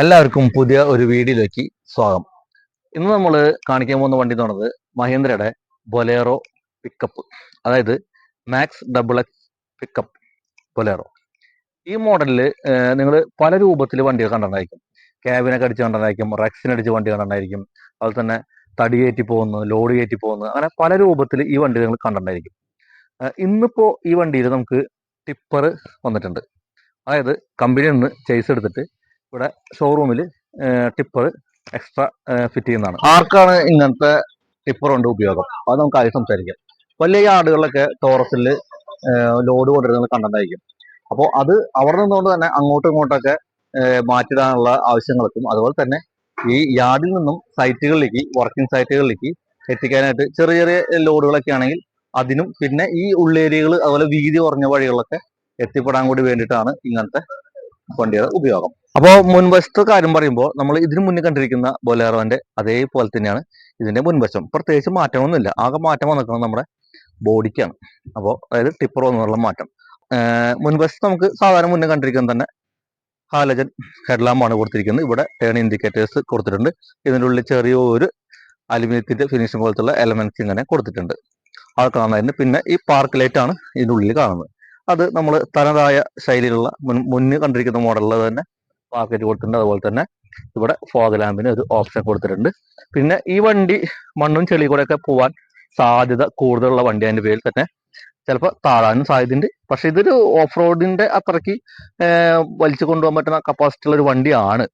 എല്ലാവർക്കും പുതിയ ഒരു വീഡിയോയിലേക്ക് സ്വാഗതം. ഇന്ന് നമ്മൾ കാണിക്കാൻ പോകുന്ന വണ്ടി എന്ന് പറയുന്നത് മഹീന്ദ്രയുടെ ബൊലേറോ പിക്കപ്പ് അതായത് Maxx double X pickup Bolero ഈ മോഡലിൽ നിങ്ങൾ പല രൂപത്തിൽ വണ്ടികൾ കണ്ടിട്ടുണ്ടായിരിക്കും ക്യാബിനൊക്കെ അടിച്ച് കണ്ടിട്ടുണ്ടായിരിക്കും റെക്സിനടിച്ച് വണ്ടി കണ്ടിട്ടുണ്ടായിരിക്കും അതുപോലെ തന്നെ തടി കയറ്റി പോകുന്നു ലോഡ് കയറ്റി പോകുന്നു അങ്ങനെ പല രൂപത്തിൽ ഈ വണ്ടി നിങ്ങൾ കണ്ടിട്ടുണ്ടായിരിക്കും ഇന്നിപ്പോൾ ഇന്നിപ്പോ ഈ വണ്ടിയിൽ നമുക്ക് ടിപ്പർ വന്നിട്ടുണ്ട്. അതായത് കമ്പനിയിൽ നിന്ന് ചെയ്സ് എടുത്തിട്ട് ഇവിടെ ഷോറൂമിൽ ടിപ്പർ എക്സ്ട്രാ ഫിറ്റ് ചെയ്യുന്നതാണ്. ആർക്കാണ് ഇങ്ങനത്തെ ടിപ്പർ കൊണ്ട് ഉപയോഗം? അത് നമുക്ക് ആദ്യം സംസാരിക്കാം. വലിയ ആടുകളിലൊക്കെ ടോറസിൽ ലോഡ് കൊണ്ടുവരുന്നത് കണ്ടിട്ടുണ്ടായിരിക്കും അപ്പോൾ അത് അവിടെ നിന്നുകൊണ്ട് തന്നെ അങ്ങോട്ടും ഇങ്ങോട്ടൊക്കെ മാറ്റിടാനുള്ള ആവശ്യങ്ങൾക്കും അതുപോലെ തന്നെ ഈ യാർഡിൽ നിന്നും സൈറ്റുകളിലേക്ക് വർക്കിംഗ് സൈറ്റുകളിലേക്ക് എത്തിക്കാനായിട്ട് ചെറിയ ചെറിയ ലോഡുകളൊക്കെ ആണെങ്കിൽ അതിനും പിന്നെ ഈ ഉള്ളേരിയകൾ അതുപോലെ വീതി കുറഞ്ഞ വഴികളൊക്കെ എത്തിപ്പെടാൻ കൂടി വേണ്ടിയിട്ടാണ് ഇങ്ങനത്തെ വണ്ടിയുടെ ഉപയോഗം. അപ്പോ മുൻവശത്തെ കാര്യം പറയുമ്പോൾ നമ്മൾ ഇതിനു മുന്നേ കണ്ടിരിക്കുന്ന ബൊലേറോന്റെ അതേപോലെ തന്നെയാണ് ഇതിന്റെ മുൻവശം. പ്രത്യേകിച്ച് മാറ്റമൊന്നുമില്ല ആകെ മാറ്റം വന്നിരിക്കുന്നത് നമ്മുടെ ബോഡിക്കാണ്. അപ്പോൾ അതായത് ടിപ്പർ വന്നുള്ള മാറ്റം. മുൻവശത്ത് നമുക്ക് സാധാരണ മുന്നേ കണ്ടിരിക്കുന്നത് തന്നെ ഹാലജൻ ഹെഡ്ലാമ്പാണ് കൊടുത്തിരിക്കുന്നത്. ഇവിടെ ടേൺ ഇൻഡിക്കേറ്റേഴ്സ് കൊടുത്തിട്ടുണ്ട്. ഇതിന്റെ ഉള്ളിൽ ചെറിയ ഒരു അലുമിനിയത്തിന്റെ ഫിനിഷിംഗ് പോലത്തുള്ള എലമെന്റ്സ് ഇങ്ങനെ കൊടുത്തിട്ടുണ്ട്. അത് കാണുന്നതിന് പിന്നെ ഈ പാർക്ക് ലൈറ്റ് ആണ് ഇതിന്റെ ഉള്ളിൽ കാണുന്നത്. അത് നമ്മൾ തനതായ ശൈലിയിലുള്ള മുൻ മുന്നിൽ കണ്ടിരിക്കുന്ന മോഡലിൽ തന്നെ പാക്കറ്റ് കൊടുത്തിട്ടുണ്ട്. അതുപോലെ തന്നെ ഇവിടെ ഫോഗ് ലാമ്പിന് ഒരു ഓപ്ഷൻ കൊടുത്തിട്ടുണ്ട്. പിന്നെ ഈ വണ്ടി മണ്ണും ചെളി കൂടെ ഒക്കെ പോവാൻ സാധ്യത കൂടുതലുള്ള വണ്ടി അതിന്റെ പേരിൽ തന്നെ ചിലപ്പോൾ താഴാനും സാധ്യതയുണ്ട്. പക്ഷെ ഇതൊരു ഓഫ് റോഡിന്റെ അത്രയ്ക്ക് വലിച്ചു കൊണ്ടുപോകാൻ പറ്റുന്ന കപ്പാസിറ്റി ഉള്ള ഒരു വണ്ടിയാണ്.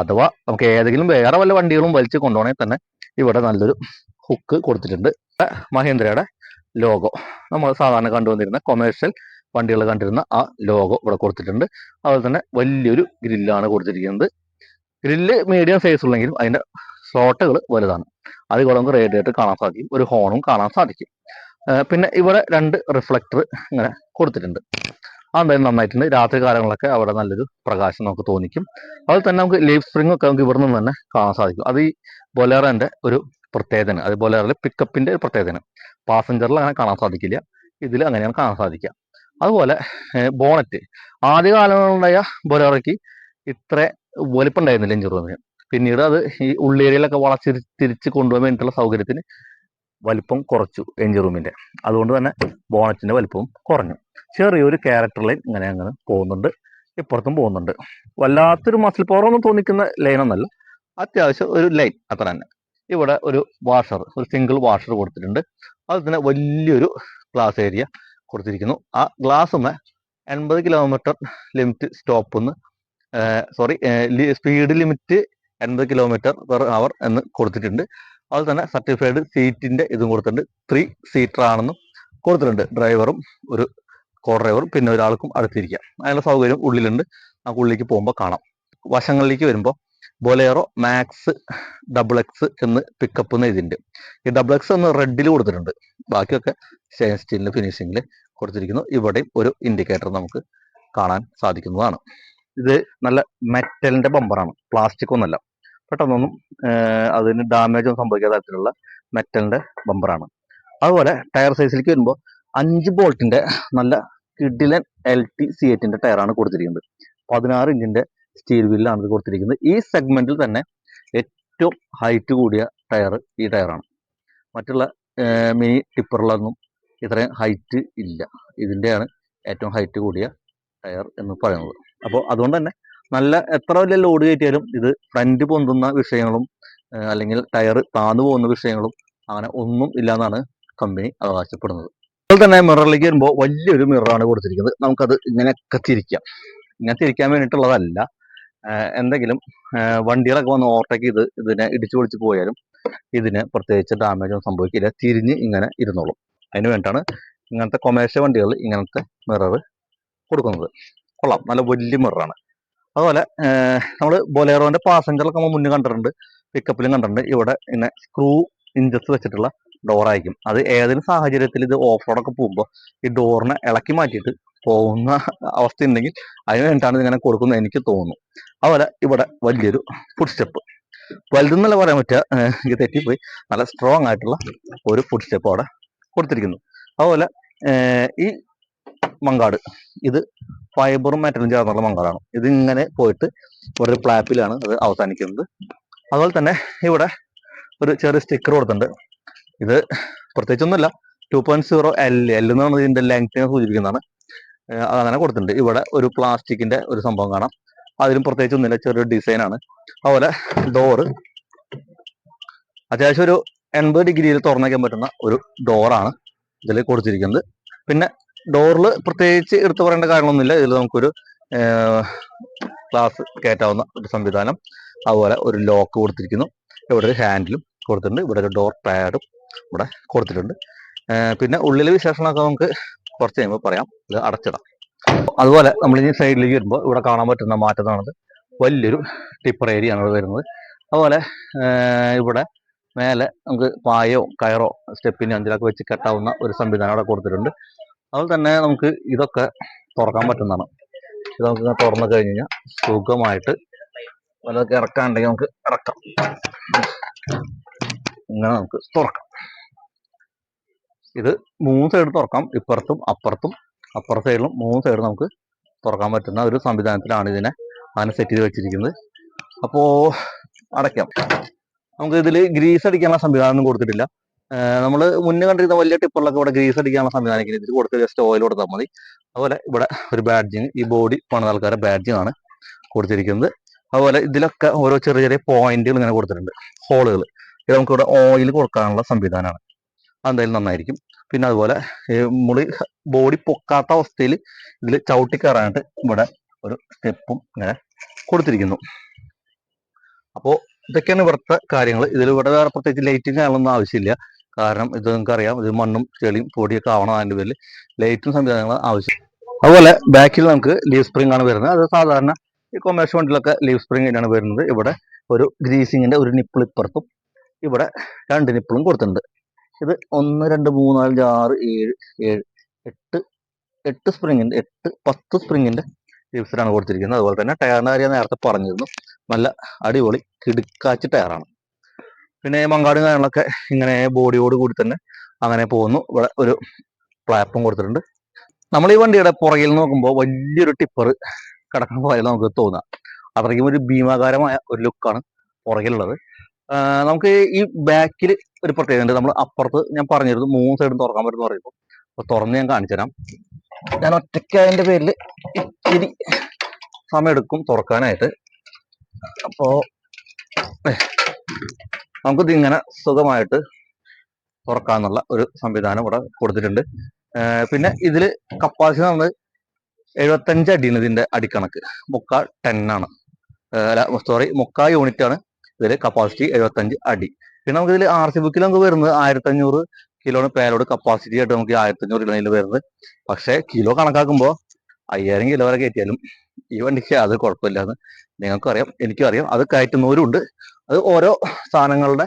അഥവാ നമുക്ക് ഏതെങ്കിലും വേറെ വല്ല വണ്ടികളും വലിച്ചു കൊണ്ടുപോകണമെങ്കിൽ തന്നെ ഇവിടെ നല്ലൊരു ഹുക്ക് കൊടുത്തിട്ടുണ്ട്. മഹീന്ദ്രയുടെ ലോഗോ നമ്മൾ സാധാരണ കണ്ടുവന്നിരുന്ന കൊമേഴ്ഷ്യൽ വണ്ടികൾ കണ്ടിരുന്ന ആ ലോഗോ ഇവിടെ കൊടുത്തിട്ടുണ്ട്. അതുപോലെ തന്നെ വലിയൊരു ഗ്രില്ലാണ് കൊടുത്തിരിക്കുന്നത്. ഗ്രില്ല് മീഡിയം സൈസ് ഉള്ളെങ്കിലും അതിന്റെ സ്ലോട്ടുകൾ വലുതാണ്. അത് ഇവിടെ നമുക്ക് റേഡിയേറ്റർ കാണാൻ സാധിക്കും. ഒരു ഹോണും കാണാൻ സാധിക്കും. പിന്നെ ഇവിടെ രണ്ട് റിഫ്ലക്ടർ ഇങ്ങനെ കൊടുത്തിട്ടുണ്ട്. അതെന്തായാലും നന്നായിട്ടുണ്ട്. രാത്രി കാലങ്ങളിലൊക്കെ അവിടെ നല്ലൊരു പ്രകാശം നമുക്ക് തോന്നിക്കും. അതുപോലെ തന്നെ നമുക്ക് ലീഫ് സ്പ്രിംഗ് ഒക്കെ നമുക്ക് ഇവിടെ നിന്ന് തന്നെ കാണാൻ സാധിക്കും. അത് ഈ ബൊലേറോന്റെ ഒരു പ്രത്യേകതയാണ്. അത് ബൊലേറോയിലെ പിക്കപ്പിന്റെ ഒരു പ്രത്യേകതയാണ്. പാസഞ്ചറിൽ അങ്ങനെ കാണാൻ സാധിക്കില്ല. ഇതിൽ അങ്ങനെയാണ് കാണാൻ സാധിക്കുക. അതുപോലെ ബോണറ്റ് ആദ്യ കാലങ്ങളിലുണ്ടായ ബൊലേറോയ്ക്ക് ഇത്ര വലിപ്പം ഉണ്ടായിരുന്നില്ല എഞ്ചിൻ റൂമിന് പിന്നീട് അത് ഈ ഉള്ളേരിയയിലൊക്കെ വളച്ചിരി തിരിച്ച് കൊണ്ടുപോകാൻ വേണ്ടിയിട്ടുള്ള സൗകര്യത്തിന് വലിപ്പം കുറച്ചു എഞ്ചിൻ റൂമിന്റെ അതുകൊണ്ട് തന്നെ ബോണറ്റിന്റെ വലിപ്പവും കുറഞ്ഞു. ചെറിയൊരു ക്യാരക്ടർ ലൈൻ ഇങ്ങനെ അങ്ങനെ പോകുന്നുണ്ട്. ഇപ്പുറത്തും പോകുന്നുണ്ട്. വല്ലാത്തൊരു മസിൽ പവറൊന്നും തോന്നിക്കുന്ന ലൈനൊന്നല്ല അത്യാവശ്യം ഒരു ലൈൻ അത്ര തന്നെ. ഇവിടെ ഒരു വാഷർ ഒരു സിംഗിൾ വാഷർ കൊടുത്തിട്ടുണ്ട്. അത് തന്നെ വലിയൊരു ക്ലാസ് ഏരിയ കൊടുത്തിരിക്കുന്നു. ആ ഗ്ലാസ്സുമേ എൺപത് കിലോമീറ്റർ ലിമിറ്റ് സ്റ്റോപ്പ് എന്ന് സോറി സ്പീഡ് ലിമിറ്റ് എൺപത് കിലോമീറ്റർ പെർ അവർ എന്ന് കൊടുത്തിട്ടുണ്ട്. അതുപോലെ തന്നെ സർട്ടിഫൈഡ് സീറ്റിന്റെ ഇതും കൊടുത്തിട്ടുണ്ട്. ത്രീ സീറ്റർ ആണെന്നും കൊടുത്തിട്ടുണ്ട്. ഡ്രൈവറും ഒരു കോ ഡ്രൈവറും പിന്നെ ഒരാൾക്കും അടുത്തിരിക്കാം. അതിനുള്ള സൗകര്യം ഉള്ളിലുണ്ട്. നമുക്ക് ഉള്ളിലേക്ക് പോകുമ്പോൾ കാണാം. വശങ്ങളിലേക്ക് വരുമ്പോൾ ബൊലേറോ മാക്സ് ഡബിൾ എക്സ് എന്ന് പിക്കപ്പ് എന്ന് എഴുതിയിട്ടുണ്ട്. ഈ ഡബിൾ എക്സ് ഒന്ന് റെഡിൽ കൊടുത്തിട്ടുണ്ട്. ബാക്കിയൊക്കെ സ്റ്റെയിൻ സ്റ്റീലിന്റെ ഫിനിഷിങ്ങിൽ കൊടുത്തിരിക്കുന്നു. ഇവിടെയും ഒരു ഇൻഡിക്കേറ്റർ നമുക്ക് കാണാൻ സാധിക്കുന്നതാണ്. ഇത് നല്ല മെറ്റലിന്റെ ബമ്പറാണ് പ്ലാസ്റ്റിക് ഒന്നല്ല പെട്ടെന്നൊന്നും അതിന് ഡാമേജ് ഒന്നും സംഭവിക്കാത്ത തരത്തിലുള്ള മെറ്റലിന്റെ ബമ്പറാണ് അതുപോലെ ടയർ സൈസിലേക്ക് വരുമ്പോൾ അഞ്ച് ബോൾട്ടിന്റെ നല്ല കിഡിലൻ എൽ ടി സി എറ്റിന്റെ ടയറാണ് കൊടുത്തിരിക്കുന്നത്. പതിനാറ് ഇഞ്ചിന്റെ സ്റ്റീൽ വീലാണ് കൊടുത്തിരിക്കുന്നത്. ഈ സെഗ്മെന്റിൽ തന്നെ ഏറ്റവും ഹൈറ്റ് കൂടിയ ടയർ ഈ ടയറാണ് മറ്റുള്ള മിനി ടിപ്പറിലൊന്നും ഇത്രയും ഹൈറ്റ് ഇല്ല. ഇതിന്റെയാണ് ഏറ്റവും ഹൈറ്റ് കൂടിയ ടയർ എന്ന് പറയുന്നത്. അപ്പോൾ അതുകൊണ്ട് തന്നെ നല്ല എത്ര വലിയ ലോഡ് കയറ്റിയാലും ഇത് ഫ്രണ്ട് പൊന്തുന്ന വിഷയങ്ങളും അല്ലെങ്കിൽ ടയർ താന്നു പോകുന്ന വിഷയങ്ങളും അങ്ങനെ ഒന്നും ഇല്ലാന്നാണ് കമ്പനി അവകാശപ്പെടുന്നത്. അതുപോലെ തന്നെ മിററിലേക്ക് വരുമ്പോൾ വലിയൊരു മിററാണ് കൊടുത്തിരിക്കുന്നത്. നമുക്കത് ഇങ്ങനെയൊക്കെ തിരിക്കാം. ഇങ്ങനെ തിരിക്കാൻ വേണ്ടിയിട്ടുള്ളതല്ല. എന്തെങ്കിലും വണ്ടികളൊക്കെ വന്ന് ഓവർടേക്ക് ചെയ്ത് ഇതിനെ ഇടിച്ചു പൊളിച്ച് പോയാലും ഇതിന് പ്രത്യേകിച്ച് ഡാമേജ് ഒന്നും സംഭവിക്കില്ല. തിരിഞ്ഞ് ഇങ്ങനെ ഇരുന്നോളും. അതിന് വേണ്ടിയിട്ടാണ് ഇങ്ങനത്തെ കൊമേഴ്ഷ്യൽ വണ്ടികൾ ഇങ്ങനത്തെ മിറർ കൊടുക്കുന്നത്. കൊള്ളാം. നല്ല വലിയ മിററാണ് അതുപോലെ നമ്മൾ ബൊലേറോന്റെ പാസഞ്ചറിലൊക്കെ നമ്മൾ മുന്നേ കണ്ടിട്ടുണ്ട്. പിക്കപ്പിലും കണ്ടിട്ടുണ്ട്. ഇവിടെ ഇങ്ങനെ സ്ക്രൂ ഇഞ്ചസ് വെച്ചിട്ടുള്ള ഡോറായിരിക്കും അത് ഏതെങ്കിലും സാഹചര്യത്തിൽ ഇത് ഓഫ് റോഡൊക്കെ പോകുമ്പോൾ ഈ ഡോറിനെ ഇളക്കി മാറ്റിയിട്ട് പോകുന്ന അവസ്ഥ ഉണ്ടെങ്കിൽ അതിന് വേണ്ടിയിട്ടാണ് ഇതിങ്ങനെ കൊടുക്കുന്നത്. എനിക്ക് തോന്നുന്നു. അതുപോലെ ഇവിടെ വലിയൊരു ഫുഡ് സ്റ്റെപ്പ് വലുതെന്നല്ല പറയാൻ പറ്റുക എനിക്ക് തെറ്റിപ്പോയി. നല്ല സ്ട്രോങ് ആയിട്ടുള്ള ഒരു ഫുഡ് സ്റ്റെപ്പ് അവിടെ കൊടുത്തിരിക്കുന്നു. അതുപോലെ ഈ മങ്കാട് ഇത് ഫൈബറും മെറ്റലും ചേർന്നുള്ള മങ്കാടാണ് ഇതിങ്ങനെ പോയിട്ട് ഒരു പ്ലാപ്പിലാണ് അത് അവസാനിക്കുന്നത്. അതുപോലെ തന്നെ ഇവിടെ ഒരു ചെറിയ സ്റ്റിക്കർ കൊടുത്തിട്ടുണ്ട്. ഇത് പ്രത്യേകിച്ചൊന്നുമില്ല two point zero L L എന്നാണ് ഇതിന്റെ ലെങ്ത്തിനെ സൂചിപ്പിക്കുന്നതാണ്. അതങ്ങനെ അത് കൊടുത്തിട്ടുണ്ട്. ഇവിടെ ഒരു പ്ലാസ്റ്റിക്കിന്റെ ഒരു സംഭവം കാണാം. അതിലും പ്രത്യേകിച്ച് ഒന്നില്ല ചെറിയൊരു ഡിസൈനാണ് അതുപോലെ ഡോറ് അത്യാവശ്യം ഒരു എൺപത് ഡിഗ്രിയിൽ തുറന്നു വയ്ക്കാൻ പറ്റുന്ന ഒരു ഡോറാണ് ഇതിൽ കൊടുത്തിരിക്കുന്നത്. പിന്നെ ഡോറിൽ പ്രത്യേകിച്ച് എടുത്തു പറയേണ്ട കാര്യങ്ങളൊന്നുമില്ല. ഇതിൽ നമുക്കൊരു ഗ്ലാസ് കയറ്റാവുന്ന ഒരു സംവിധാനം. അതുപോലെ ഒരു ലോക്ക് കൊടുത്തിരിക്കുന്നു. ഇവിടെ ഒരു ഹാൻഡിലും കൊടുത്തിട്ടുണ്ട്. ഇവിടെ ഒരു ഡോർ പാഡും ഇവിടെ കൊടുത്തിട്ടുണ്ട്. പിന്നെ ഉള്ളിലെ വിശേഷങ്ങളൊക്കെ നമുക്ക് കുറച്ച് കഴിയുമ്പോൾ പറയാം. ഇത് അടച്ചിടാം. അതുപോലെ നമ്മൾ ഇനി സൈഡിലേക്ക് വരുമ്പോൾ ഇവിടെ കാണാൻ പറ്റുന്ന മാറ്റം എന്ന് വലിയൊരു ടിപ്പർ ഏരിയ ആണ് വരുന്നത്. അതുപോലെ ഇവിടെ മേലെ നമുക്ക് പായോ കയറോ സ്റ്റെപ്പിന് അഞ്ചിലൊക്കെ വെച്ച് കെട്ടാവുന്ന ഒരു സംവിധാനം അവിടെ കൊടുത്തിട്ടുണ്ട്. അതുപോലെ തന്നെ നമുക്ക് ഇതൊക്കെ തുറക്കാൻ പറ്റുന്നതാണ്. ഇത് നമുക്ക് തുറന്നു കഴിഞ്ഞ് കഴിഞ്ഞാൽ സുഖമായിട്ട് വല്ലതൊക്കെ ഇറക്കാനുണ്ടെങ്കിൽ നമുക്ക് ഇറക്കാം. ഇങ്ങനെ നമുക്ക് തുറക്കാം. ഇത് മൂന്ന് സൈഡ് തുറക്കാം. ഇപ്പുറത്തും അപ്പുറത്തും അപ്പുറ സൈഡിലും മൂന്ന് സൈഡും നമുക്ക് തുറക്കാൻ പറ്റുന്ന ഒരു സംവിധാനത്തിലാണ് ഇതിനെ അങ്ങനെ സെറ്റ് ചെയ്ത് വെച്ചിരിക്കുന്നത്. അപ്പോൾ അടയ്ക്കാം. നമുക്ക് ഇതിൽ ഗ്രീസ് അടിക്കാനുള്ള സംവിധാനം കൊടുത്തിട്ടില്ല. നമ്മൾ മുന്നേ കണ്ടിരുന്ന വലിയ ടിപ്പറിലൊക്കെ ഇവിടെ ഗ്രീസ് അടിക്കാനുള്ള സംവിധാനം ഇതിൽ കൊടുത്ത് ജസ്റ്റ് ഓയിൽ കൊടുത്താൽ മതി. അതുപോലെ ഇവിടെ ഒരു ബാഡ്ജിങ് ഈ ബോഡി പണിത ആൾക്കാരുടെ ബാഡ്ജിങ് ആണ് കൊടുത്തിരിക്കുന്നത്. അതുപോലെ ഇതിലൊക്കെ ഓരോ ചെറിയ ചെറിയ പോയിന്റുകൾ ഇങ്ങനെ കൊടുത്തിട്ടുണ്ട്. ഹോളുകൾ ഇത് നമുക്ക് ഇവിടെ ഓയിൽ കൊടുക്കാനുള്ള സംവിധാനമാണ്. അതെന്തായാലും നന്നായിരിക്കും. പിന്നെ അതുപോലെ മുളി ബോഡി പൊക്കാത്ത അവസ്ഥയിൽ ഇതിൽ ചവിട്ടി കയറാനായിട്ട് ഇവിടെ ഒരു സ്റ്റെപ്പും ഇങ്ങനെ കൊടുത്തിരിക്കുന്നു. അപ്പോൾ ഇതൊക്കെയാണ് ഇവിടുത്തെ കാര്യങ്ങൾ ഇതിൽ ഇവിടെ വേറെ പ്രത്യേകിച്ച് ലൈറ്റിംഗ് ആയാലൊന്നും ആവശ്യമില്ല. കാരണം ഇത് നിങ്ങൾക്ക് അറിയാം ഇത് മണ്ണും ചെളിയും പൊടിയൊക്കെ ആവണം അതിന്റെ പേരിൽ ലൈറ്റും സംവിധാനങ്ങളും ആവശ്യം. അതുപോലെ ബാക്കിൽ നമുക്ക് ലീവ് സ്പ്രിംഗ് ആണ് വരുന്നത്. അത് സാധാരണ ഈ കൊമേഴ്സ് വണ്ടിലൊക്കെ ലീവ് സ്പ്രിംഗ് തന്നെയാണ് വരുന്നത്. ഇവിടെ ഒരു ഗ്രീസിങ്ങിന്റെ ഒരു നിപ്പിൾ ഇപ്പുറത്തും ഇവിടെ രണ്ട് നിപ്പിളും കൊടുത്തിട്ടുണ്ട്. ഇത് ഒന്ന് രണ്ട് മൂന്ന് നാലഞ്ച് ആറ് ഏഴ് ഏഴ് എട്ട് എട്ട് സ്പ്രിങ്ങിന്റെ എട്ട് പത്ത് സ്പ്രിങ്ങിന്റെ ലിപ്സിലാണ് കൊടുത്തിരിക്കുന്നത്. അതുപോലെ തന്നെ ടയറിന്റെ കാര്യം നേരത്തെ പറഞ്ഞിരുന്നു. നല്ല അടിപൊളി കിടുക്കാച്ച് ടയറാണ് പിന്നെ മങ്കാടും കാര്യങ്ങളൊക്കെ ഇങ്ങനെ ബോഡിയോട് കൂടി തന്നെ അങ്ങനെ പോകുന്നു. ഇവിടെ ഒരു പ്ലാപ്പും കൊടുത്തിട്ടുണ്ട്. നമ്മൾ ഈ വണ്ടിയുടെ പുറകിൽ നോക്കുമ്പോൾ വലിയൊരു ടിപ്പർ കിടക്കുന്ന പോലെ നമുക്ക് തോന്നാം. അത്രയ്ക്കും ഒരു ഭീമാകാരമായ ഒരു ലുക്കാണ് പുറകിലുള്ളത്. നമുക്ക് ഈ ബാക്കിൽ ഒരു പ്രത്യേകത നമ്മൾ അപ്പുറത്ത് ഞാൻ പറഞ്ഞിരുന്നു മൂന്ന് സൈഡും തുറക്കാൻ പറ്റുന്ന പറയുമ്പോൾ അപ്പൊ തുറന്ന് ഞാൻ കാണിച്ചുതരാം ഞാൻ ഒറ്റയ്ക്കായതിന്റെ പേരിൽ ഇത്തിരി സമയം എടുക്കും തുറക്കാനായിട്ട്. അപ്പോ ഏ, നമുക്കിത് ഇങ്ങനെ സുഖമായിട്ട് തുറക്കാന്നുള്ള ഒരു സംവിധാനം ഇവിടെ കൊടുത്തിട്ടുണ്ട്. പിന്നെ ഇതിൽ കപ്പാസിറ്റി നമ്മൾ എഴുപത്തഞ്ച് അടിയാണ് ഇതിന്റെ അടിക്കണക്ക് മുക്കാൽ ടെൻ ആണ്. സോറി മുക്കാൽ യൂണിറ്റ് ആണ് ഇതിൽ കപ്പാസിറ്റി എഴുപത്തഞ്ച് അടി. പിന്നെ നമുക്ക് ഇതിൽ ആർ സി ബുക്കിൽ നമുക്ക് വരുന്നത് ആയിരത്തി അഞ്ഞൂറ് കിലോന് പേലോട് കപ്പാസിറ്റി ആയിട്ട് നമുക്ക് ആയിരത്തി അഞ്ഞൂറ് കിലോയിൽ വരുന്നത്. പക്ഷെ കിലോ കണക്കാക്കുമ്പോൾ അയ്യായിരം കിലോ വരെ കയറ്റിയാലും ഈ വണ്ടിക്ക് അത് കുഴപ്പമില്ലാന്ന് നിങ്ങൾക്കറിയാം എനിക്കും അറിയാം അത് കയറ്റുന്നവരും ഉണ്ട് അത് ഓരോ സാധനങ്ങളുടെ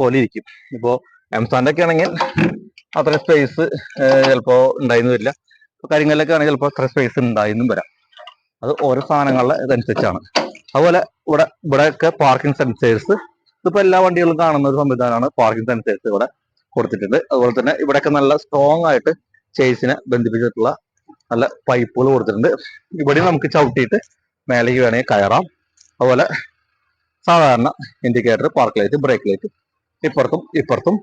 പോലെ ഇരിക്കും. ഇപ്പോൾ എംസാന്റെ ഒക്കെ ആണെങ്കിൽ അത്ര സ്പേസ് ചിലപ്പോൾ ഉണ്ടായിരുന്നു വരില്ല. കരിങ്കല്ലൊക്കെ ആണെങ്കിൽ ചിലപ്പോൾ അത്ര സ്പേസ് ഉണ്ടായിരുന്നു വരാം. അത് ഓരോ സാധനങ്ങളുടെ ഇതനുസരിച്ചാണ്. അതുപോലെ ഇവിടെ ഇവിടെയൊക്കെ പാർക്കിംഗ് സെൻസേഴ്സ് ഇതിപ്പോ എല്ലാ വണ്ടികളും കാണുന്ന ഒരു സംവിധാനമാണ് പാർക്കിംഗ് സെൻസേഴ്സ് ഇവിടെ കൊടുത്തിട്ടുണ്ട്. അതുപോലെ തന്നെ ഇവിടെയൊക്കെ നല്ല സ്ട്രോങ് ആയിട്ട് ചേസിനെ ബന്ധിപ്പിച്ചിട്ടുള്ള നല്ല പൈപ്പുകൾ കൊടുത്തിട്ടുണ്ട്. ഇവിടെ നമുക്ക് ചവിട്ടിയിട്ട് മേലേക്ക് വേണമെങ്കിൽ കയറാം. അതുപോലെ സാധാരണ indicator park light brake light ഇപ്പുറത്തും ഇപ്പുറത്തും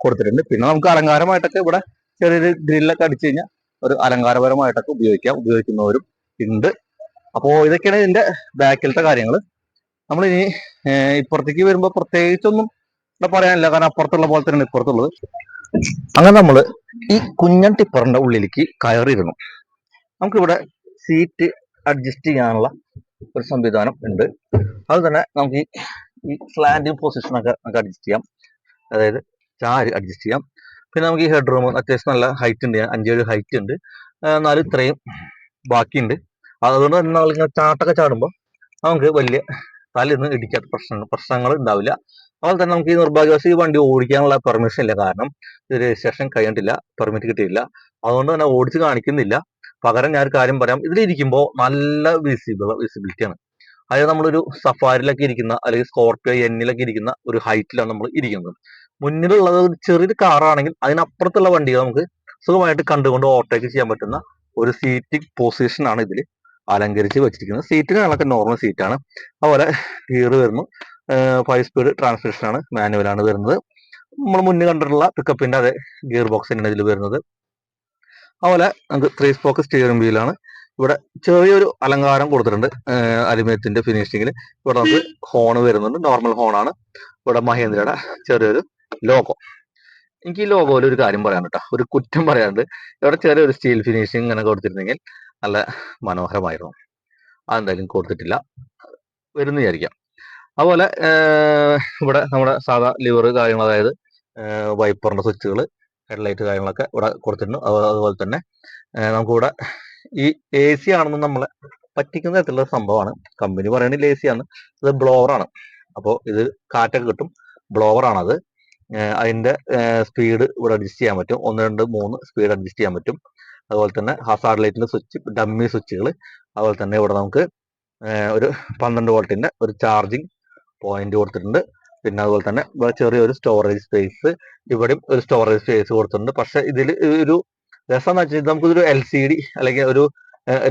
കൊടുത്തിട്ടുണ്ട്. പിന്നെ നമുക്ക് അലങ്കാരമായിട്ടൊക്കെ ഇവിടെ ചെറിയൊരു ഗ്രില്ലൊക്കെ അടിച്ചു കഴിഞ്ഞാൽ ഒരു അലങ്കാരപരമായിട്ടൊക്കെ ഉപയോഗിക്കാം. ഉപയോഗിക്കുന്നവരും ഉണ്ട്. അപ്പോൾ ഇതൊക്കെയാണ് ഇതിന്റെ ബാക്കിലത്തെ കാര്യങ്ങൾ നമ്മൾ ഇനി ഇപ്പുറത്തേക്ക് വരുമ്പോൾ പ്രത്യേകിച്ചൊന്നും ഇവിടെ പറയാനില്ല. കാരണം അപ്പുറത്തുള്ള പോലെ തന്നെയാണ് ഇപ്പുറത്തുള്ളത്. അങ്ങനെ നമ്മൾ ഈ കുഞ്ഞൻ ടിപ്പറിന്റെ ഉള്ളിലേക്ക് കയറിയിരുന്നു. നമുക്കിവിടെ സീറ്റ് അഡ്ജസ്റ്റ് ചെയ്യാനുള്ള ഒരു സംവിധാനം ഉണ്ട്. അത് തന്നെ നമുക്ക് ഈ സ്ലാൻഡിങ് പൊസിഷനൊക്കെ നമുക്ക് അഡ്ജസ്റ്റ് ചെയ്യാം. അതായത് ചാരി അഡ്ജസ്റ്റ് ചെയ്യാം. പിന്നെ നമുക്ക് ഈ ഹെഡ് റൂം അത്യാവശ്യം നല്ല ഹൈറ്റ് ഉണ്ട്. അഞ്ചേഴ് ഹൈറ്റ് ഉണ്ട്. നാല് എന്നാലും ഇത്രയും ബാക്കിയുണ്ട്. അതുകൊണ്ട് തന്നെ നമ്മളിങ്ങനെ ചാട്ടൊക്കെ ചാടുമ്പോൾ നമുക്ക് വലിയ തലയൊന്നും ഇടിക്കാത്ത പ്രശ്നങ്ങൾ പ്രശ്നങ്ങൾ ഉണ്ടാവില്ല. അതുപോലെ തന്നെ നമുക്ക് ഈ നിർഭാഗ്യവശം ഈ വണ്ടി ഓടിക്കാനുള്ള പെർമിഷൻ ഇല്ല. കാരണം രജിസ്ട്രേഷൻ കഴിഞ്ഞിട്ടില്ല പെർമിറ്റ് കിട്ടിയില്ല അതുകൊണ്ട് തന്നെ ഓടിച്ച് കാണിക്കുന്നില്ല. പകരം ഞാൻ ഒരു കാര്യം പറയാം. ഇതിലിരിക്കുമ്പോൾ നല്ല വിസിബിൾ വിസിബിലിറ്റിയാണ് അതായത് നമ്മളൊരു സഫാരിലൊക്കെ ഇരിക്കുന്ന അല്ലെങ്കിൽ സ്കോർപ്പിയോ എന്നിലൊക്കെ ഇരിക്കുന്ന ഒരു ഹൈറ്റിലാണ് നമ്മൾ ഇരിക്കുന്നത്. മുന്നിലുള്ളത് ഒരു ചെറിയൊരു കാറാണെങ്കിൽ അതിനപ്പുറത്തുള്ള വണ്ടികൾ നമുക്ക് സുഖമായിട്ട് കണ്ടുകൊണ്ട് ഓവർടേക്ക് ചെയ്യാൻ പറ്റുന്ന ഒരു സീറ്റിംഗ് പൊസിഷനാണ് ഇതിൽ അലങ്കരിച്ച് വെച്ചിരിക്കുന്നത് സീറ്റ് കാണാനൊക്കെ നോർമൽ സീറ്റാണ് അതുപോലെ ഗിയർ വരുന്നു. ഫൈവ് സ്പീഡ് ട്രാൻസ്മിഷൻ ആണ് മാനുവൽ ആണ് വരുന്നത്. നമ്മൾ മുന്നേ കണ്ടിട്ടുള്ള പിക്കപ്പിന്റെ അതേ ഗിയർ ബോക്സ് തന്നെയാണ് ഇതിൽ വരുന്നത്. അതുപോലെ നമുക്ക് ത്രീ സ്പോക്ക് സ്റ്റിയറിംഗ് വീലാണ് ഇവിടെ ചെറിയൊരു അലങ്കാരം കൊടുത്തിട്ടുണ്ട്. അലുമിനിയത്തിന്റെ ഫിനിഷിങ്ങിൽ ഇവിടെ നമുക്ക് ഹോൺ വരുന്നുണ്ട്. നോർമൽ ഹോണാണ് ഇവിടെ മഹേന്ദ്രയുടെ ചെറിയൊരു ലോഗോ എനിക്ക് ഈ ലോഗോയിൽ ഒരു കാര്യം പറയാൻ ഒരു കുറ്റം പറയാനുണ്ട്. ഇവിടെ ചെറിയൊരു സ്റ്റീൽ ഫിനിഷിങ് ഇങ്ങനെ കൊടുത്തിരുന്നെങ്കിൽ നല്ല മനോഹരമായിരുന്നു. അതെന്തായാലും കൊടുത്തിട്ടില്ല. വരുന്ന വിചാരിക്കാം. അതുപോലെ ഇവിടെ നമ്മുടെ സാധാ ലിവർ കാര്യങ്ങൾ അതായത് വൈപ്പറിന്റെ സ്വിച്ചുകൾ ഹെഡ്ലൈറ്റ് കാര്യങ്ങളൊക്കെ ഇവിടെ കൊടുത്തിട്ടുണ്ട്. അതുപോലെ തന്നെ നമുക്കിവിടെ ഈ എ സി ആണെന്ന് നമ്മളെ പറ്റിക്കുന്ന തരത്തിലുള്ള സംഭവമാണ്. കമ്പനി പറയണില്ല എ സി ആണ്. ഇത് ബ്ലോവറാണ് അപ്പോൾ ഇത് കാറ്റൊക്കെ കിട്ടും. ബ്ലോവർ ആണത്. അതിന്റെ സ്പീഡ് ഇവിടെ അഡ്ജസ്റ്റ് ചെയ്യാൻ പറ്റും. ഒന്ന് രണ്ട് മൂന്ന് സ്പീഡ് അഡ്ജസ്റ്റ് ചെയ്യാൻ പറ്റും. അതുപോലെ തന്നെ ഹസാർഡ് ലൈറ്റിന്റെ സ്വിച്ച് ഡമ്മി സ്വിച്ചുകൾ അതുപോലെ തന്നെ ഇവിടെ നമുക്ക് ഒരു പന്ത്രണ്ട് വോൾട്ടിന്റെ ഒരു ചാർജിങ് പോയിന്റ് കൊടുത്തിട്ടുണ്ട്. പിന്നെ അതുപോലെ തന്നെ ചെറിയൊരു സ്റ്റോറേജ് സ്പേസ് ഇവിടെയും ഒരു സ്റ്റോറേജ് സ്പേസ് കൊടുത്തിട്ടുണ്ട്. പക്ഷെ ഇതിൽ ഒരു രസം എന്ന് വെച്ചാൽ നമുക്കിതൊരു എൽ സി ഡി അല്ലെങ്കിൽ ഒരു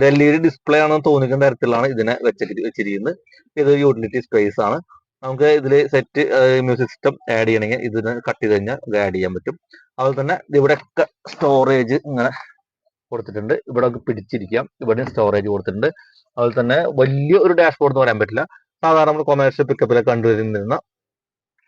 എൽ ഇ ഡി ഡിസ്പ്ലേ ആണെന്ന് തോന്നിക്കുന്ന തരത്തിലാണ് ഇതിനെ വെച്ചിട്ട് വെച്ചിരിക്കുന്നത്. ഇത് യൂട്ടിലിറ്റി സ്പേസ് ആണ്. നമുക്ക് ഇതിൽ സെറ്റ് മ്യൂസിക് സിസ്റ്റം ആഡ് ചെയ്യണമെങ്കിൽ ഇതിന് കട്ട് ചെയ്ത് കഴിഞ്ഞാൽ ആഡ് ചെയ്യാൻ പറ്റും. അതുപോലെ തന്നെ ഇവിടെയൊക്കെ സ്റ്റോറേജ് ഇങ്ങനെ കൊടുത്തിട്ടുണ്ട്. ഇവിടെ പിടിച്ചിരിക്കാം. ഇവിടെ സ്റ്റോറേജ് കൊടുത്തിട്ടുണ്ട്. അതുപോലെ തന്നെ വലിയ ഒരു ഡാഷ്ബോർഡ് എന്ന് പറയാൻ പറ്റില്ല. സാധാരണ നമ്മൾ കൊമേഴ്ഷ്യൽ പിക്കപ്പിലൊക്കെ കണ്ടുവരുന്നിരുന്ന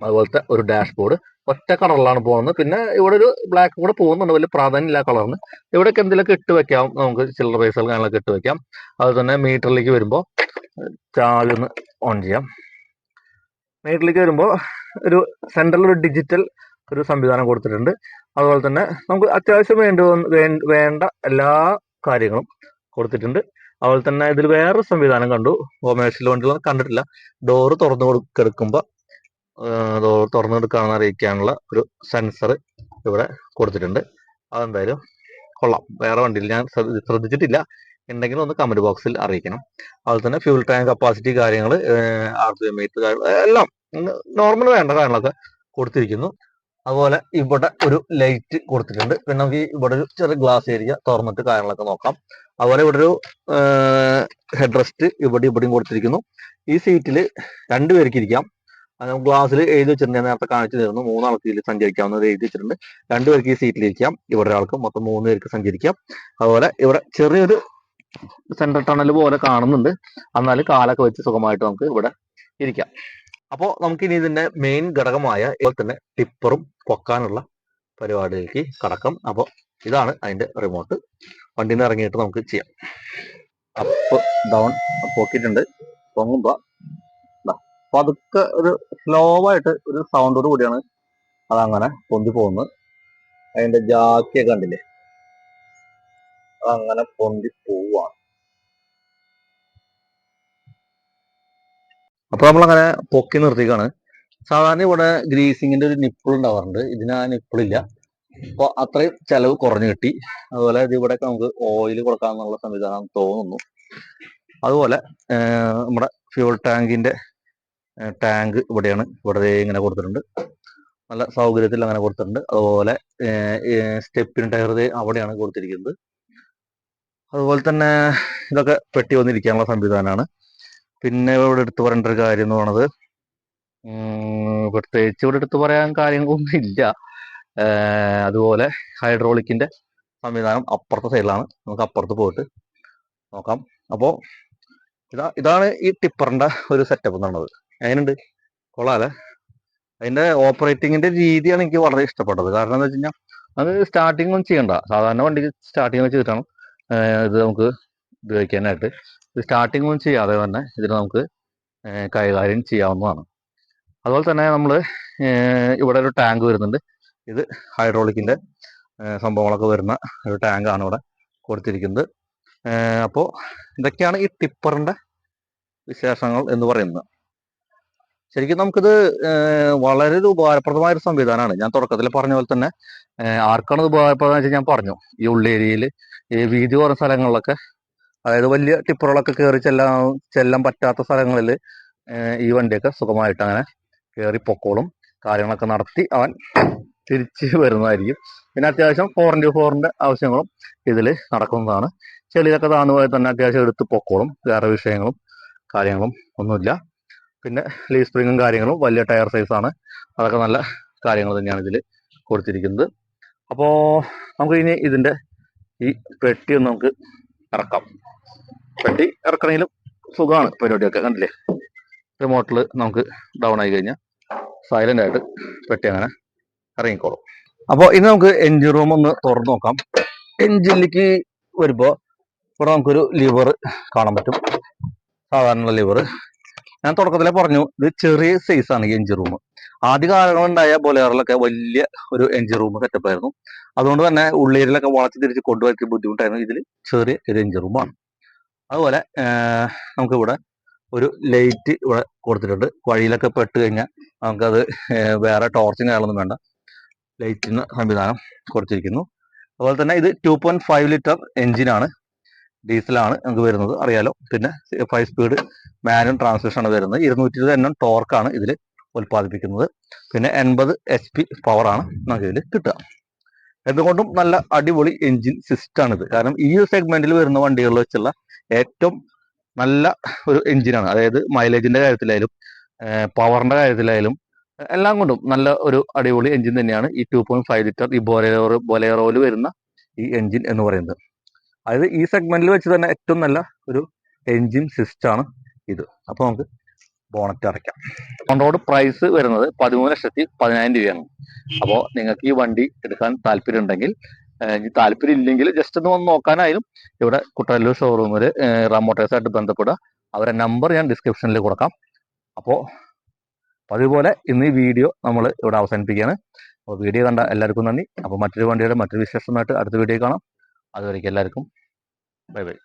അതുപോലത്തെ ഒരു ഡാഷ്ബോർഡ് ഒറ്റ കളറിലാണ് പോകുന്നത്. പിന്നെ ഇവിടെ ഒരു ബ്ലാക്ക് കൂടെ പോകുന്നുണ്ട്. വലിയ പ്രാധാന്യമില്ല കളറിന് ഇവിടെയൊക്കെ എന്തെങ്കിലുമൊക്കെ ഇട്ട് വെക്കാം. നമുക്ക് ചില്ലറ പൈസകൾ കാര്യങ്ങളൊക്കെ ഇട്ട് വെക്കാം. അതുപോലെ തന്നെ മീറ്ററിലേക്ക് വരുമ്പോൾ ചാവി ഒന്ന് ഓൺ ചെയ്യാം. മീറ്ററിലേക്ക് വരുമ്പോൾ ഒരു സെൻട്രൽ ഒരു ഡിജിറ്റൽ ഒരു സംവിധാനം കൊടുത്തിട്ടുണ്ട്. അതുപോലെ തന്നെ നമുക്ക് അത്യാവശ്യം വേണ്ട വേണ്ട എല്ലാ കാര്യങ്ങളും കൊടുത്തിട്ടുണ്ട്. അതുപോലെ തന്നെ ഇതിൽ വേറൊരു സംവിധാനം കണ്ടു. കൊമേഴ്ഷ്യൽ വണ്ടികളൊന്നും കണ്ടിട്ടില്ല. ഡോറ് തുറന്നു കൊടുക്കുമ്പോൾ തുറന്നെടുക്കാണെന്ന് അറിയിക്കാനുള്ള ഒരു സെൻസർ ഇവിടെ കൊടുത്തിട്ടുണ്ട്. അതെന്തായാലും കൊള്ളാം. വേറെ വണ്ടിയിൽ ഞാൻ ശ്രദ്ധിച്ചിട്ടില്ല. ഉണ്ടെങ്കിൽ ഒന്ന് കമന്റ് ബോക്സിൽ അറിയിക്കണം. അതുപോലെ തന്നെ ഫ്യൂൽ ടാങ്ക് കപ്പാസിറ്റി കാര്യങ്ങൾ ആർ പി എം എല്ലാം നോർമൽ വേണ്ട കാര്യങ്ങളൊക്കെ കൊടുത്തിരിക്കുന്നു. അതുപോലെ ഇവിടെ ഒരു ലൈറ്റ് കൊടുത്തിട്ടുണ്ട്. പിന്നെ നമുക്ക് ഇവിടെ ഒരു ചെറിയ ഗ്ലാസ് ഏരിയ തുറന്നിട്ട് കാര്യങ്ങളൊക്കെ നോക്കാം. അതുപോലെ ഇവിടെ ഒരു ഹെഡ് റെസ്റ്റ് ഇവിടെ ഇവിടെയും കൊടുത്തിരിക്കുന്നു. ഈ സീറ്റിൽ രണ്ടുപേർക്ക് ഇരിക്കാം. ഗ്ലാസ്സിൽ എഴുതി വെച്ചിട്ടുണ്ട്. ഞാൻ നേരത്തെ കാണിച്ചു തരുന്നു. മൂന്നാൾക്ക് ഇതിൽ സഞ്ചരിക്കാവുന്നത് എഴുതി വെച്ചിട്ടുണ്ട്. രണ്ടുപേർക്ക് ഈ സീറ്റിൽ ഇരിക്കാം. ഇവിടെ ഒരാൾക്ക് മൊത്തം മൂന്ന് പേർക്ക് സഞ്ചരിക്കാം. അതുപോലെ ഇവിടെ ചെറിയൊരു സെൻട്രൽ ടണൽ പോലെ കാണുന്നുണ്ട്. എന്നാൽ കാലൊക്കെ വെച്ച് സുഖമായിട്ട് നമുക്ക് ഇവിടെ ഇരിക്കാം. അപ്പോൾ നമുക്ക് ഇനി ഇതിന്റെ മെയിൻ ഘടകമായ ഇപ്പോൾ തന്നെ ടിപ്പറും പൊക്കാനുള്ള പരിപാടിയിലേക്ക് കടക്കാം. അപ്പോൾ ഇതാണ് അതിന്റെ റിമോട്ട് വണ്ടിയിൽ നിന്ന് ഇറങ്ങിയിട്ട് നമുക്ക് ചെയ്യാം. Up down പൊക്കിയിട്ടുണ്ട്. പൊങ്ങുമ്പോ അതൊക്കെ ഒരു സ്ലോ ആയിട്ട് ഒരു സൗണ്ടോട് കൂടിയാണ് അതങ്ങനെ പൊന്തി പോകുന്നത്. അതിന്റെ ജാക്കിയൊക്കെ കണ്ടില്ലേ? അതങ്ങനെ പൊന്തി പോവാണ്. അപ്പൊ നമ്മളങ്ങനെ പൊക്കി നിർത്തിക്കാണ്. സാധാരണ ഇവിടെ ഗ്രീസിങ്ങിന്റെ ഒരു നിപ്പിൾ ഉണ്ടാവാറുണ്ട്. ഇതിന് ആ നിപ്പിളില്ല. അപ്പൊ അത്രയും ചെലവ് കുറഞ്ഞു കിട്ടി. അതുപോലെ ഇത് ഇവിടെ നമുക്ക് ഓയിൽ കൊടുക്കാന്നുള്ള സംവിധാനം തോന്നുന്നു. അതുപോലെ നമ്മുടെ ഫ്യൂൾ ടാങ്കിന്റെ ടാങ്ക് ഇവിടെയാണ്. ഇവിടെ ഇങ്ങനെ കൊടുത്തിട്ടുണ്ട്. നല്ല സൗകര്യത്തിൽ അങ്ങനെ കൊടുത്തിട്ടുണ്ട്. അതുപോലെ സ്റ്റെപ്പിന് ടയർ അവിടെയാണ് കൊടുത്തിരിക്കുന്നത്. അതുപോലെ തന്നെ ഇതൊക്കെ പെട്ടി വന്നിരിക്കാനുള്ള സംവിധാനമാണ്. പിന്നെ ഇവിടെ എടുത്തു പറയേണ്ട ഒരു കാര്യം എന്ന് പറയുന്നത് പ്രത്യേകിച്ച് ഇവിടെ എടുത്തു പറയാൻ കാര്യങ്ങളൊന്നും ഇല്ല. അതുപോലെ ഹൈഡ്രോളിക്കിന്റെ സംവിധാനം അപ്പുറത്തെ സൈഡിലാണ്. നമുക്ക് അപ്പുറത്ത് പോയിട്ട് നോക്കാം. അപ്പോൾ ഇതാ ഇതാണ് ഈ ടിപ്പറിന്റെ ഒരു സെറ്റപ്പ് എന്നുള്ളത് അതിനുണ്ട് കൊള്ളാല്ലേ? അതിന്റെ ഓപ്പറേറ്റിങ്ങിന്റെ രീതിയാണ് എനിക്ക് വളരെ ഇഷ്ടപ്പെട്ടത്. കാരണം എന്താ വെച്ച് കഴിഞ്ഞാൽ അത് സ്റ്റാർട്ടിംഗ് ഒന്നും ചെയ്യണ്ട. സാധാരണ വണ്ടിക്ക് സ്റ്റാർട്ടിംഗ് ചെയ്തിട്ടാണ് ഇത് നമുക്ക് ഉപയോഗിക്കാനായിട്ട്. ഇത് സ്റ്റാർട്ടിംഗ് ഒന്നും ചെയ്യാതെ തന്നെ ഇതിന് നമുക്ക് കൈകാര്യം ചെയ്യാവുന്നതാണ്. അതുപോലെ തന്നെ നമ്മൾ ഇവിടെ ഒരു ടാങ്ക് വരുന്നുണ്ട്. ഇത് ഹൈഡ്രോളിക്കിന്റെ സംഭവങ്ങളൊക്കെ വരുന്ന ഒരു ടാങ്കാണ് ഇവിടെ കൊടുത്തിരിക്കുന്നത്. അപ്പോൾ ഇതൊക്കെയാണ് ഈ ടിപ്പറിന്റെ വിശേഷങ്ങൾ എന്ന് പറയുന്നത്. ശരിക്കും നമുക്കിത് വളരെ ഒരു ഉപകാരപ്രദമായ ഒരു സംവിധാനമാണ്. ഞാൻ തുടക്കത്തിൽ പറഞ്ഞ പോലെ തന്നെ ആർക്കാണ് ഉപകാരപ്രദം വെച്ചാൽ ഞാൻ പറഞ്ഞു. ഈ ഉള്ളേരിയയിൽ ഈ വീതി കുറഞ്ഞ സ്ഥലങ്ങളിലൊക്കെ അതായത് വലിയ ടിപ്പറുകളൊക്കെ കയറി ചെല്ലാൻ ചെല്ലാൻ പറ്റാത്ത സ്ഥലങ്ങളിൽ ഈ വണ്ടിയൊക്കെ സുഖമായിട്ട് അങ്ങനെ കയറി പൊക്കോളും. കാര്യങ്ങളൊക്കെ നടത്തി അവൻ തിരിച്ച് വരുന്നതായിരിക്കും. പിന്നെ അത്യാവശ്യം ഫോർ ഇന്റു ഫോറിന്റെ ആവശ്യങ്ങളും ഇതിൽ നടക്കുന്നതാണ്. ചെളിയൊക്കെ താന്നു പോയാൽ തന്നെ അത്യാവശ്യം എടുത്ത് പൊക്കോളും. വേറെ വിഷയങ്ങളും കാര്യങ്ങളും ഒന്നുമില്ല. പിന്നെ ലീ സ്പ്രിങ്ങും കാര്യങ്ങളും വലിയ ടയർ സൈസാണ് അതൊക്കെ നല്ല കാര്യങ്ങൾ തന്നെയാണ് ഇതിൽ കൊടുത്തിരിക്കുന്നത്. അപ്പോൾ നമുക്ക് ഇനി ഇതിന്റെ ഈ പെട്ടി ഒന്ന് നമുക്ക് ഇറക്കാം. പെട്ടി ഇറക്കണേലും സുഖമാണ് പരിപാടിയൊക്കെ കണ്ടില്ലേ? റിമോട്ടിൽ നമുക്ക് ഡൗൺ ആയി കഴിഞ്ഞാൽ സൈലന്റ് ആയിട്ട് പെട്ടി അങ്ങനെ ഇറങ്ങിക്കോളും. അപ്പോൾ ഇനി നമുക്ക് എൻജിൻ റൂം ഒന്ന് തുറന്നു നോക്കാം. എൻജിനിലേക്ക് വരുമ്പോൾ ഇവിടെ നമുക്കൊരു ലിവർ കാണാൻ പറ്റും. സാധാരണ ലിവർ ഞാൻ തുടക്കത്തിലെ പറഞ്ഞു ഇത് ചെറിയ സൈസാണ് ഈ എൻജിൻ റൂം ആദ്യ കാലങ്ങളുണ്ടായ ബൊലേറിലൊക്കെ വലിയ ഒരു എൻജിൻ റൂം സെറ്റപ്പ് ആയിരുന്നു. അതുകൊണ്ട് തന്നെ ഉള്ളേരിലൊക്കെ വളച്ച് തിരിച്ച് കൊണ്ടുപോയി ബുദ്ധിമുട്ടായിരുന്നു. ഇതിൽ ചെറിയ ഒരു എൻജിൻ റൂമാണ് അതുപോലെ നമുക്കിവിടെ ഒരു ലൈറ്റ് ഇവിടെ കൊടുത്തിട്ടുണ്ട്. വഴിയിലൊക്കെ പെട്ട് കഴിഞ്ഞാൽ നമുക്കത് വേറെ ടോർച്ചിങ് കാര്യങ്ങളൊന്നും വേണ്ട. ലൈറ്റിന് സംവിധാനം കൊടുത്തിരിക്കുന്നു. അതുപോലെ തന്നെ ഇത് ടു പോയിന്റ് ഫൈവ് ലിറ്റർ എഞ്ചിനാണ്. ഡീസലാണ് നമുക്ക് വരുന്നത്. അറിയാലോ? പിന്നെ ഫൈവ് സ്പീഡ് മാനുവൽ ട്രാൻസ്മിഷനാണ് വരുന്നത്. ഇരുന്നൂറ്റി ഇരുപത് എണ്ണം ടോർക്കാണ് ഇതിൽ ഉൽപ്പാദിപ്പിക്കുന്നത്. പിന്നെ എൺപത് എച്ച് പി പവറാണ് നമുക്ക് ഇതിൽ കിട്ടുക. എന്തുകൊണ്ടും നല്ല അടിപൊളി എഞ്ചിൻ സിസ്റ്റാണിത്. കാരണം ഈ ഒരു സെഗ്മെന്റിൽ വരുന്ന വണ്ടികളിൽ വെച്ചുള്ള ഏറ്റവും നല്ല ഒരു എഞ്ചിനാണ് അതായത് മൈലേജിന്റെ കാര്യത്തിലായാലും പവറിന്റെ കാര്യത്തിലായാലും എല്ലാം കൊണ്ടും നല്ല ഒരു അടിപൊളി എഞ്ചിൻ തന്നെയാണ് ഈ ടു പോയിന്റ് ഫൈവ് ലിറ്റർ ഈ ബൊലേറോ ബൊലേറോയിൽ വരുന്ന ഈ എഞ്ചിൻ എന്ന് പറയുന്നത്. അതായത് ഈ സെഗ്മെന്റിൽ വെച്ച് തന്നെ ഏറ്റവും നല്ല ഒരു എഞ്ചിൻ സിസ്റ്റാണ് ഇത്. അപ്പോൾ നമുക്ക് ബോണറ്റ് അടയ്ക്കാം. റോഡ് പ്രൈസ് വരുന്നത് പതിമൂന്ന് ലക്ഷത്തി പതിനായിരം രൂപയാണ്. അപ്പോൾ നിങ്ങൾക്ക് ഈ വണ്ടി എടുക്കാൻ താല്പര്യം ഉണ്ടെങ്കിൽ ഇനി താല്പര്യം ഇല്ലെങ്കിൽ ജസ്റ്റ് ഒന്ന് വന്ന് നോക്കാനായാലും ഇവിടെ കുട്ടനല്ലൂർ ഷോറൂമിൽ റാമോട്ടേഴ്സായിട്ട് ബന്ധപ്പെടുക. അവരുടെ നമ്പർ ഞാൻ ഡിസ്ക്രിപ്ഷനിൽ കൊടുക്കാം. അപ്പോൾ അതുപോലെ ഇന്ന് ഈ വീഡിയോ നമ്മൾ ഇവിടെ അവസാനിപ്പിക്കുകയാണ്. അപ്പോൾ വീഡിയോ കണ്ട എല്ലാവർക്കും നന്ദി. അപ്പോൾ മറ്റൊരു വണ്ടിയുടെ മറ്റൊരു വിശേഷമായിട്ട് അടുത്ത വീഡിയോ കാണാം. അതുവരേക്കും എല്ലാവർക്കും. Bye bye.